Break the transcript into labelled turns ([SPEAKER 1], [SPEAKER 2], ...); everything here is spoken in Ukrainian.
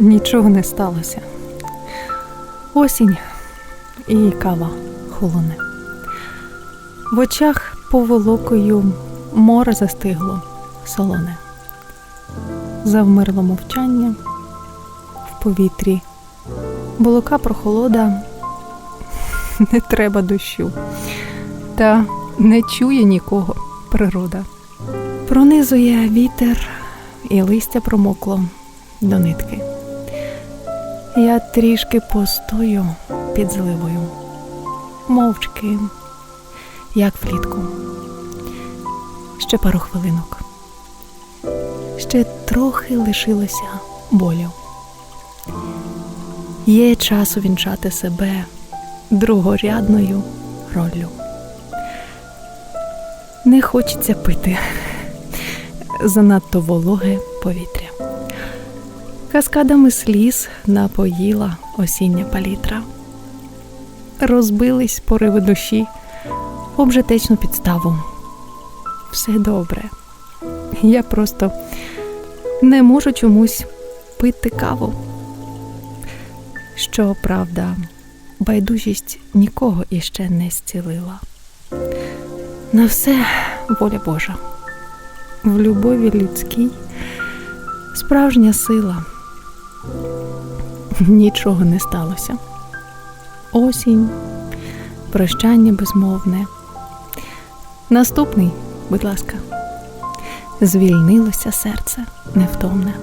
[SPEAKER 1] Нічого не сталося. Осінь і кава холоне. В очах поволокою море застигло солоне. Завмерло мовчання в повітрі. Болока прохолода, не треба дощу. Та не чує нікого природа. Пронизує вітер, і листя промокло до нитки. Я трішки постою під зливою, мовчки, як влітку. Ще пару хвилинок. Ще трохи лишилося болю. Є час увінчати себе другорядною роллю. Не хочеться пити занадто вологе повітря. Каскадами сліз напоїла осіння палітра. Розбились пориви душі об житечну підставу. Все добре. Я просто не можу чомусь пити каву. Щоправда, байдужість нікого іще не зцілила. На все воля Божа. В любові людській справжня сила. Нічого не сталося. Осінь, прощання безмовне. Наступний, будь ласка, звільнилося серце невтомне.